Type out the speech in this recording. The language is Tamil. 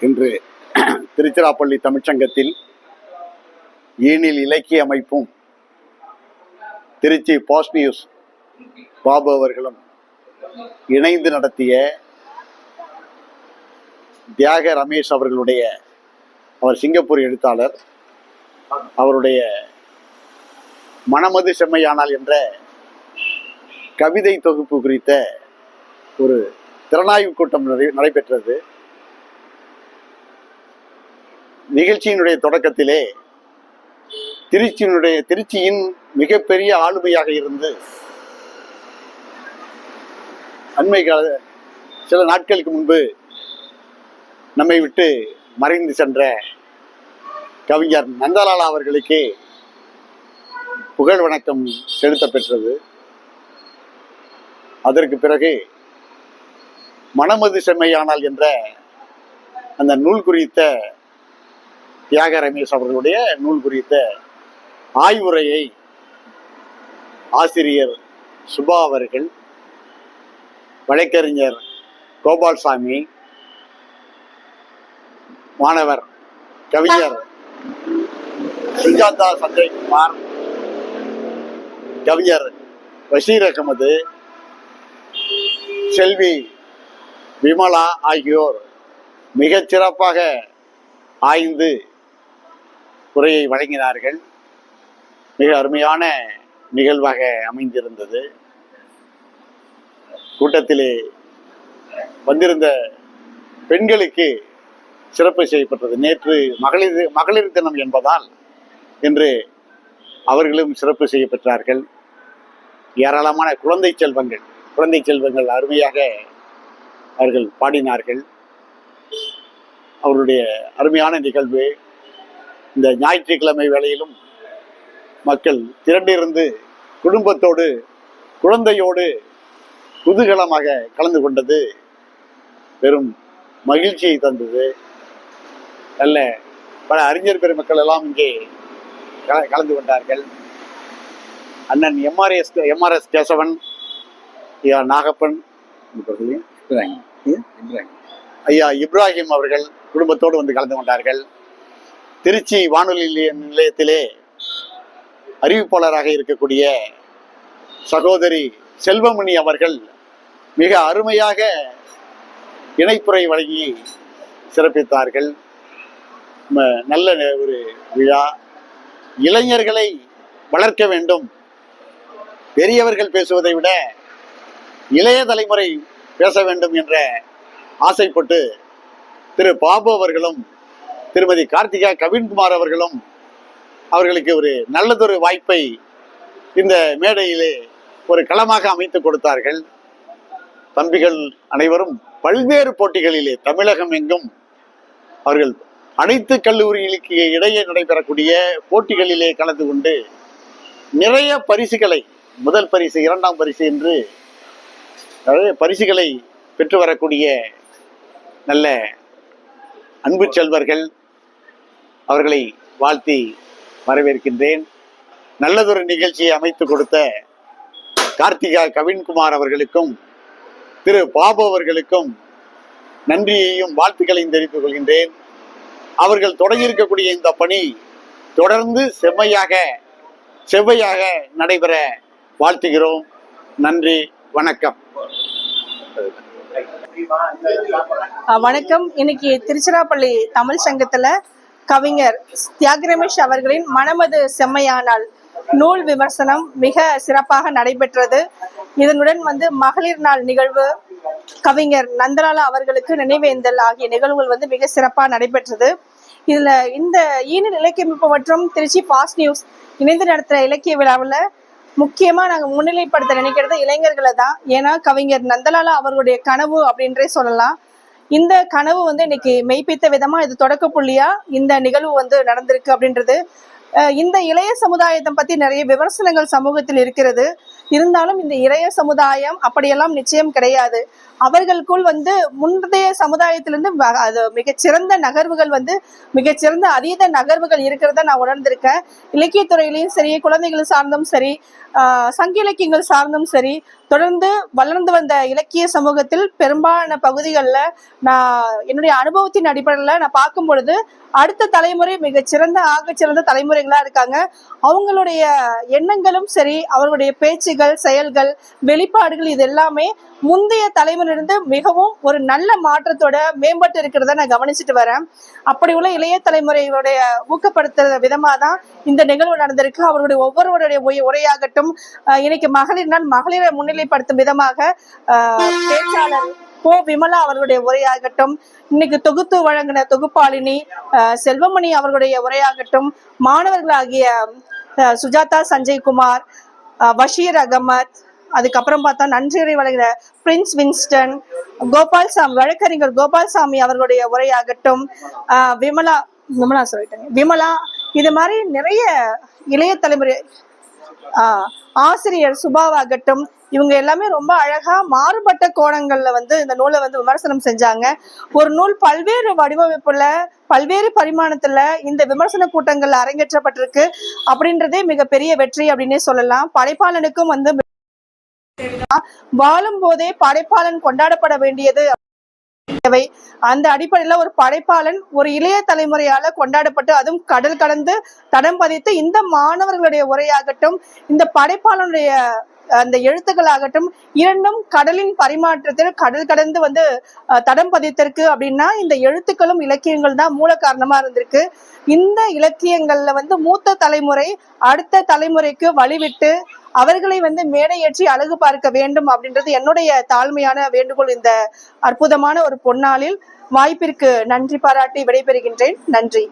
இன்று திருச்சிராப்பள்ளி தமிழ்ச்சங்கத்தில் ஈனில் இலக்கிய அமைப்பும் திருச்சி பாஸ்ட் நியூஸ் பாபு அவர்களும் இணைந்து நடத்திய தியாக ரமேஷ் அவர்களுடைய அவர் சிங்கப்பூர் எழுத்தாளர் அவருடைய மனமது செம்மையானால் என்ற கவிதை தொகுப்பு குறித்த ஒரு திறனாய்வு கூட்டம் நடை- நடைபெற்றது. நிகழ்ச்சியினுடைய தொடக்கத்திலே திருச்சியினுடைய திருச்சியின் மிகப்பெரிய ஆளுமையாக இருந்து அண்மை கால சில நாட்களுக்கு முன்பு நம்மை விட்டு மறைந்து சென்ற கவிஞர் நந்தலாலா அவர்களுக்கு புகழ் வணக்கம் செலுத்த பெற்றது அதற்கு பிறகு மனமது செம்மையானால் என்ற அந்த நூல் குறித்த தியாக ரமேஷ் அவர்களுடைய நூல் குறித்த ஆய்வுரையை ஆசிரியர் சுபா அவர்கள் வழக்கறிஞர் கோபால்சாமி மாணவர் கவிஞர் சுஜாதா சஞ்சய்குமார் கவிஞர் பஷீர் அகமது செல்வி விமலா ஆகியோர் மிகச் சிறப்பாக ஆய்ந்து உரையை வழங்கினார்கள். மிக அருமையான நிகழ்வாக அமைந்திருந்தது. கூட்டத்திலே வந்திருந்த பெண்களுக்கு சிறப்பு செய்யப்பட்டது. நேற்று மகளிர் மகளிர் தினம் என்பதால் இன்று அவர்களும் சிறப்பு செய்யப்பெற்றார்கள். ஏராளமான குழந்தை செல்வங்கள் குழந்தை செல்வங்கள் அருமையாக அவர்கள் பாடினார்கள். அவருடைய அருமையான நிகழ்வு இந்த ஞாயிற்றுக்கிழமை வேளையிலும் மக்கள் திரண்டிருந்து குடும்பத்தோடு குழந்தையோடு குதூகலமாக கலந்து கொண்டது பெரும் மகிழ்ச்சியை தந்தது. நல்ல பல அறிஞர் பெருமக்கள் எல்லாம் இங்கே கல- கலந்து கொண்டார்கள். அண்ணன் எம்ஆர்எஸ் எம்ஆர்எஸ் கேசவன் ஐயா நாகப்பன் ஐயா இப்ராஹிம் அவர்கள் குடும்பத்தோடு வந்து கலந்து கொண்டார்கள். திருச்சி வானொலி நிலையத்திலே அறிவிப்பாளராக இருக்கக்கூடிய சகோதரி செல்வமணி அவர்கள் மிக அருமையாக இணைப்புரை வழங்கி சிறப்பித்தார்கள். நல்ல ந- ஒரு விழா. இளைஞர்களை வளர்க்க வேண்டும். பெரியவர்கள் பேசுவதை விட இளைய தலைமுறை பேச வேண்டும் என்ற ஆசைப்பட்டு திரு பாபு அவர்களும் திருமதி கார்த்திகா கவின்குமார் அவர்களும் அவர்களுக்கு ஒரு நல்லதொரு வாய்ப்பை இந்த மேடையிலே ஒரு களமாக அமைத்து கொடுத்தார்கள். தம்பிகள் அனைவரும் பல்வேறு போட்டிகளிலே தமிழகம் எங்கும் அவர்கள் அனைத்து கல்லூரிகளுக்கு இடையே நடைபெறக்கூடிய போட்டிகளிலே கலந்து கொண்டு நிறைய பரிசுகளை முதல் பரிசு இரண்டாம் பரிசு என்று நிறைய பரிசுகளை பெற்று வரக்கூடிய நல்ல அன்பு செல்வர்கள். அவர்களை வாழ்த்தி வரவேற்கின்றேன். நல்லதொரு நிகழ்ச்சியை அமைத்து கொடுத்த கார்த்திகா கவின்குமார் அவர்களுக்கும் திரு பாபு அவர்களுக்கும் நன்றியையும் வாழ்த்துக்களையும் தெரிவித்துக் கொள்கின்றேன். அவர்கள் தொடங்கியிருக்கக்கூடிய இந்த பணி தொடர்ந்து செம்மையாக செவ்வையாக நடைபெற வாழ்த்துகிறோம். நன்றி வணக்கம். வணக்கம். இன்னைக்கு திருச்சிராப்பள்ளி தமிழ் சங்கத்துல கவிஞர் தியாக ரமேஷ் அவர்களின் மனமது செம்மையானால் நூல் விமர்சனம் மிக சிறப்பாக நடைபெற்றது. இதனுடன் வந்து மகளிர் நாள் நிகழ்வு கவிஞர் நந்தலாலா அவர்களுக்கு நினைவேந்தல் ஆகிய நிகழ்வுகள் வந்து மிக சிறப்பாக நடைபெற்றது. இதுல இந்த ஈனில் இலக்கியமைப்பு மற்றும் திருச்சி பாஸ்ட் நியூஸ் இணைந்து நடத்துகிற இலக்கிய விழாவில் முக்கியமாக நாங்கள் முன்னிலைப்படுத்த நினைக்கிறது இளைஞர்களை தான் ஏன்னா கவிஞர் நந்தலாலா அவர்களுடைய கனவு அப்படின்றே சொல்லலாம். இந்த கனவு வந்து இன்னைக்கு மெய்ப்பித்த விதமா இது தொடக்க புள்ளியா இந்த நிகழ்வு வந்து நடந்திருக்கு அப்படின்றது. இந்த இளைய சமுதாயத்தை பத்தி நிறைய விமர்சனங்கள் சமூகத்தில் இருக்கிறது. இருந்தாலும் இந்த இளைய சமுதாயம் அப்படியெல்லாம் நிச்சயம் கிடையாது. அவர்களுக்குள் வந்து முந்தைய சமுதாயத்திலிருந்து அது மிகச்சிறந்த நகர்வுகள் வந்து மிகச்சிறந்த அதீத நகர்வுகள் இருக்கிறத நான் உணர்ந்திருக்கேன். இலக்கியத்துறையிலையும் சரி குழந்தைகள் சார்ந்தும் சரி சங்க இலக்கியங்கள் சார்ந்தும் சரி தொடர்ந்து வளர்ந்து வந்த இலக்கிய சமூகத்தில் பெரும்பாலான பகுதிகளில் நான் என்னுடைய அனுபவத்தின் அடிப்படையில் நான் பார்க்கும் பொழுது அடுத்த தலைமுறை மிகச்சிறந்த ஆகச்சிறந்த தலைமுறைகளாக இருக்காங்க. அவங்களுடைய எண்ணங்களும் சரி அவர்களுடைய பேச்சுகள் செயல்கள் வெளிப்பாடுகள் இது எல்லாமே முந்தைய தலைமுறையிலிருந்து மிகவும் ஒரு நல்ல மாற்றத்தோட மேம்பட்டு இருக்கிறத நான் கவனிச்சுட்டு வரேன். அப்படி உள்ள இளைய தலைமுறையுடைய ஊக்கப்படுத்துற விதமா தான் இந்த நிகழ்வு நடந்திருக்கு. அவர்களுடைய ஒவ்வொருவருடைய உரையாகட்டும் இன்னைக்கு மகளிர் நான் மகளிரை முன்னிலைப்படுத்தும் விதமாக பேச்சாளர் போ விமலா அவர்களுடைய உரையாகட்டும் இன்னைக்கு தொகுத்து வழங்கின தொகுப்பாளினி செல்வமணி அவர்களுடைய உரையாகட்டும் மாணவர்களாகிய அஹ், சுஜாதா சஞ்சய் குமார் பஷீர் அகமத் அதுக்கப்புறம் பார்த்தா நன்றியுரை வழங்கின பிரின்ஸ் வின்ஸ்டன் கோபால்சாமி வழக்கறிஞர் கோபால்சாமி அவர்களுடைய உரையாகட்டும். விமலா விமலா சொல்லிட்டேங்க விமலா இது மாதிரி நிறைய இளைய தலைமுறை ஆசிரியர் சுபாவாகட்டும் இவங்க எல்லாமே ரொம்ப அழகா மாறுபட்ட கோணங்கள்ல வந்து இந்த நூலை வந்து விமர்சனம் செஞ்சாங்க. ஒரு நூல் பல்வேறு வடிவமைப்புல பல்வேறு பரிமாணத்துல இந்த விமர்சன கூட்டங்கள் அரங்கேற்றப்பட்டிருக்கு. அப்படின்றதே மிகப்பெரிய வெற்றி அப்படின்னே சொல்லலாம். படைப்பாளனுக்கும் வந்து வாழும் போதே படைப்பாளன் கொண்டாடப்பட வேண்டியது தேவை அந்த அடிப்படையில ஒரு படைப்பாளன் ஒரு இளைய தலைமுறையால கொண்டாடப்பட்டு அதுவும் கடல் கடந்து தடம் பதித்து இந்த மாணவர்களுடைய உரையாகட்டும் இந்த படைப்பாளனுடைய அந்த எழுத்துக்களாகட்டும் இரண்டும் கடலின் பரிமாற்றத்தில் கடல் கடந்து வந்து தடம் பதித்திருக்கு அப்படின்னா இந்த எழுத்துக்களும் இலக்கியங்கள் தான் மூல காரணமா இருந்திருக்கு. இந்த இலக்கியங்கள்ல வந்து மூத்த தலைமுறை அடுத்த தலைமுறைக்கு வழிவிட்டு அவர்களை வந்து மேடையேற்றி அழகு பார்க்க வேண்டும் அப்படின்றது என்னுடைய தாழ்மையான வேண்டுகோள் இந்த அற்புதமான ஒரு பொன்னாளில். வாய்ப்பிற்கு நன்றி பாராட்டி விடைபெறுகின்றேன். நன்றி.